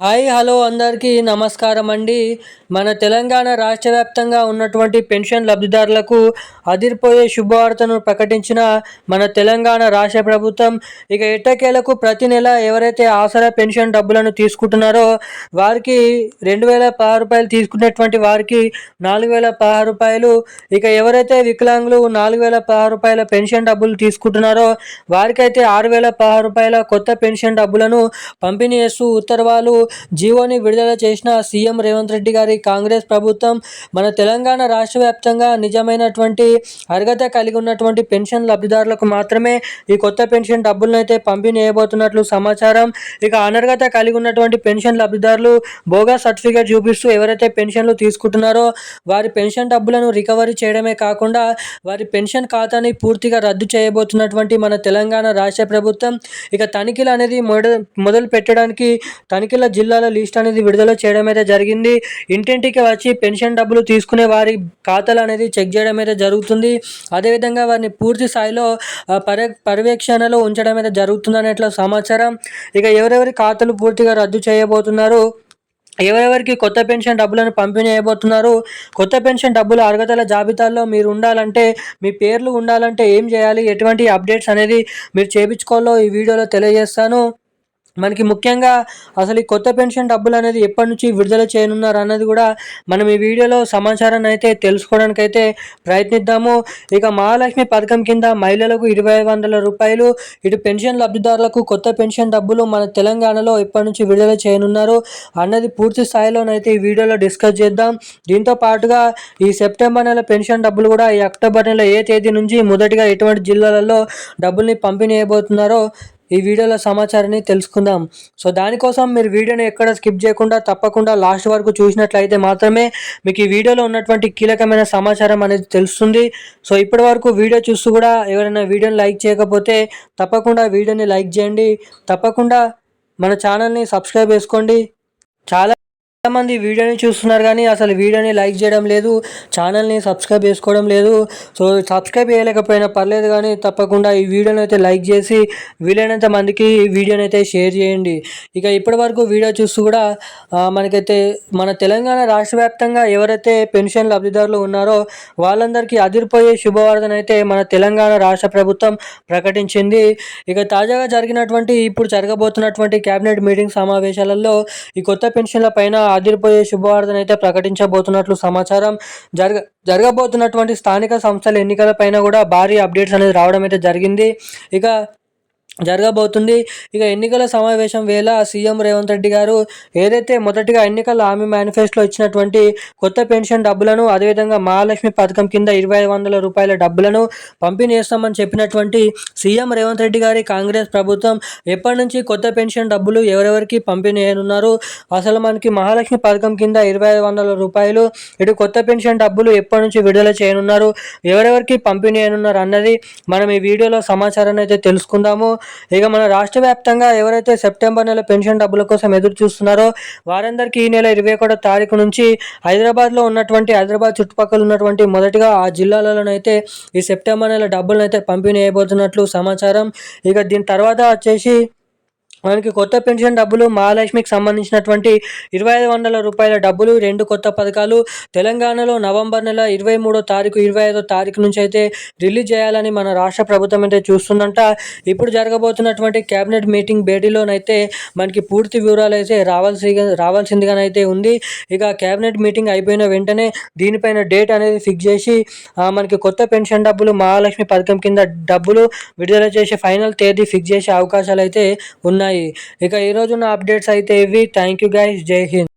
Hi hello అందరికీ నమస్కారం అండి. మన తెలంగాణ రాష్ట్ర వ్యాప్తంగా ఉన్నటువంటి పెన్షన్ లబ్ధిదారులకు అదిరిపోయే శుభవార్తను ప్రకటించిన మన తెలంగాణ రాష్ట్ర ప్రభుత్వం ఇక ఎట్టకేలకు ప్రతి నెల ఎవరైతే ఆసరా పెన్షన్ డబ్బులను తీసుకుంటున్నారో వారికి రెండు వేల పదహారు రూపాయలు తీసుకునేటువంటి వారికి నాలుగు వేల పదహారు రూపాయలు ఇక ఎవరైతే వికలాంగులు నాలుగు వేల పదహారు రూపాయల పెన్షన్ డబ్బులు తీసుకుంటున్నారో వారికైతే ఆరు వేల పదహారు రూపాయల కొత్త పెన్షన్ డబ్బులను పంపిణీ చేస్తూ ఉత్తర్వాలు జీవోని విడుదల చేసిన సీఎం రేవంత్ రెడ్డి గారి కాంగ్రెస్ ప్రభుత్వం మన తెలంగాణ రాష్ట్ర వ్యాప్తంగా నిజమైనటువంటి అర్హత కలిగి ఉన్నటువంటి పెన్షన్ లబ్ధిదారులకు మాత్రమే ఈ కొత్త పెన్షన్ డబ్బులను అయితే పంపిణీ చేయబోతున్నట్లు సమాచారం. ఇక అనర్హత కలిగి ఉన్నటువంటి పెన్షన్ లబ్ధిదారులు బోగా సర్టిఫికేట్ చూపిస్తూ ఎవరైతే పెన్షన్లు తీసుకుంటున్నారో వారి పెన్షన్ డబ్బులను రికవరీ చేయడమే కాకుండా వారి పెన్షన్ ఖాతాని పూర్తిగా రద్దు చేయబోతున్నటువంటి మన తెలంగాణ రాష్ట్ర ప్రభుత్వం. ఇక తనిఖీలు అనేది మొదలు పెట్టడానికి తనిఖీల జిల్లాల లిస్ట్ అనేది విడుదల చేయడం అయితే జరిగింది. ఇంటింటికి వచ్చి పెన్షన్ డబ్బులు తీసుకునే వారి ఖాతాలు అనేది చెక్ చేయడం అయితే జరుగుతుంది. అదేవిధంగా వారిని పూర్తి స్థాయిలో పర్య పర్యవేక్షణలో ఉంచడం అయితే జరుగుతుంది అనేట్ల సమాచారం? ఇక ఎవరెవరి ఖాతాలు పూర్తిగా రద్దు చేయబోతున్నారు? ఎవరెవరికి కొత్త పెన్షన్ డబ్బులను పంపిణీ చేయబోతున్నారు? కొత్త పెన్షన్ డబ్బులు అర్హతల జాబితాల్లో మీరు ఉండాలంటే మీ పేర్లు ఉండాలంటే ఏం చేయాలి? ఎటువంటి అప్డేట్స్ అనేది మీరు చేయించుకోవాలో ఈ వీడియోలో తెలియజేస్తాను. మనకి ముఖ్యంగా అసలు ఈ కొత్త పెన్షన్ డబ్బులు అనేది ఎప్పటి నుంచి విడుదల చేయనున్నారు అన్నది కూడా మనం ఈ వీడియోలో సమాచారాన్ని అయితే తెలుసుకోవడానికి అయితే ప్రయత్నిద్దాము. ఇక మహాలక్ష్మి పథకం కింద మహిళలకు ఇరవై వందల రూపాయలు ఇటు పెన్షన్ లబ్ధిదారులకు కొత్త పెన్షన్ డబ్బులు మన తెలంగాణలో ఎప్పటి నుంచి విడుదల చేయనున్నారు అన్నది పూర్తి స్థాయిలోనైతే ఈ వీడియోలో డిస్కస్ చేద్దాం. దీంతో పాటుగా ఈ సెప్టెంబర్ నెల పెన్షన్ డబ్బులు కూడా ఈ అక్టోబర్ నెల ఏ తేదీ నుంచి మొదటిగా ఎటువంటి జిల్లాలలో డబ్బుల్ని పంపిణీ చేయబోతున్నారో ఈ వీడియోలో సమాచారాన్ని తెలుసుకుందాం. సో దానికోసం మీరు వీడియోని ఎక్కడ స్కిప్ చేయకుండా తప్పకుండా లాస్ట్ వరకు చూసినట్లయితే మాత్రమే మీకు ఈ వీడియోలో ఉన్నటువంటి కీలకమైన సమాచారం అనేది తెలుస్తుంది. సో ఇప్పటి వరకు వీడియో చూస్తూ కూడా ఎవరైనా వీడియోని లైక్ చేయకపోతే తప్పకుండా వీడియోని లైక్ చేయండి. తప్పకుండా మన ఛానల్ని సబ్స్క్రైబ్ చేసుకోండి. చాలా చాలామంది వీడియోని చూస్తున్నారు కానీ అసలు వీడియోని లైక్ చేయడం లేదు ఛానల్ని సబ్స్క్రైబ్ చేసుకోవడం లేదు. సో సబ్స్క్రైబ్ చేయలేకపోయినా పర్లేదు కానీ తప్పకుండా ఈ వీడియోని అయితే లైక్ చేసి వీలైనంత మందికి ఈ వీడియోని అయితే షేర్ చేయండి. ఇక ఇప్పటి వరకు వీడియో చూస్తూ కూడా మనకైతే మన తెలంగాణ రాష్ట్ర వ్యాప్తంగా ఎవరైతే పెన్షన్ లబ్ధిదారులు ఉన్నారో వాళ్ళందరికీ అదిరిపోయే శుభవార్తను అయితే మన తెలంగాణ రాష్ట్ర ప్రభుత్వం ప్రకటించింది. ఇక తాజాగా జరిగినటువంటి ఇప్పుడు జరగబోతున్నటువంటి కేబినెట్ మీటింగ్ సమావేశాలలో ఈ కొత్త పెన్షన్ల పైన ఆదిరిపోయే శుభవార్తను అయితే ప్రకటించబోతున్నట్లు సమాచారం జరగ జరగబోతున్నటువంటి స్థానిక సంస్థల ఎన్నికలపైన కూడా భారీ అప్డేట్స్ అనేది రావడం అయితే జరిగింది. ఇక జరగబోతుంది. ఇక ఎన్నికల సమావేశం వేళ సీఎం రేవంత్ రెడ్డి గారు ఏదైతే మొదటిగా ఎన్నికల హామీ మేనిఫెస్టోలో ఇచ్చినటువంటి కొత్త పెన్షన్ డబ్బులను అదేవిధంగా మహాలక్ష్మి పథకం కింద ఇరవై వందల రూపాయల డబ్బులను పంపిణీ చేస్తామని చెప్పినటువంటి సీఎం రేవంత్ రెడ్డి గారి కాంగ్రెస్ ప్రభుత్వం ఎప్పటి నుంచి కొత్త పెన్షన్ డబ్బులు ఎవరెవరికి పంపిణీ చేయనున్నారు అసలు మనకి మహాలక్ష్మి పథకం కింద ఇరవై వందల రూపాయలు ఇటు కొత్త పెన్షన్ డబ్బులు ఎప్పటి నుంచి విడుదల చేయనున్నారు? ఎవరెవరికి పంపిణీ చేయనున్నారు అన్నది మనం ఈ వీడియోలో సమాచారాన్ని అయితే తెలుసుకుందాము. ఇక మన రాష్ట్ర వ్యాప్తంగా ఎవరైతే సెప్టెంబర్ నెల పెన్షన్ డబ్బుల కోసం ఎదురు చూస్తున్నారో వారందరికీ ఈ నెల ఇరవై ఒకటో తారీఖు నుంచి హైదరాబాద్లో ఉన్నటువంటి హైదరాబాద్ చుట్టుపక్కల ఉన్నటువంటి మొదటిగా ఆ జిల్లాలలోనైతే ఈ సెప్టెంబర్ నెల డబ్బులను అయితే పంపిణీ చేయబోతున్నట్లు సమాచారం. ఇక దీని తర్వాత వచ్చేసి మనకి కొత్త పెన్షన్ డబ్బులు మహాలక్ష్మికి సంబంధించినటువంటి ఇరవై ఐదు వందల రూపాయల డబ్బులు రెండు కొత్త పథకాలు. తెలంగాణలో నవంబర్ నెల ఇరవై మూడో తారీఖు ఇరవై ఐదో తారీఖు నుంచి అయితే రిలీజ్ చేయాలని మన రాష్ట్ర ప్రభుత్వం అయితే చూస్తుందంట. ఇప్పుడు జరగబోతున్నటువంటి కేబినెట్ మీటింగ్ భేటీలోనైతే మనకి పూర్తి వివరాలు అయితే రావాల్సి రావాల్సిందిగానైతే ఉంది. ఇక కేబినెట్ మీటింగ్ అయిపోయిన వెంటనే దీనిపైన డేట్ అనేది ఫిక్స్ చేసి మనకి కొత్త పెన్షన్ డబ్బులు మహాలక్ష్మి పథకం కింద డబ్బులు విడుదల చేసే ఫైనల్ తేదీ ఫిక్స్ చేసే అవకాశాలు అయితే ఉన్నాయి. ఉన్నాయి ఇక ఈరోజు నా అప్డేట్స్ అయితే ఇవి థ్యాంక్ యూ గైస్ జై హింద్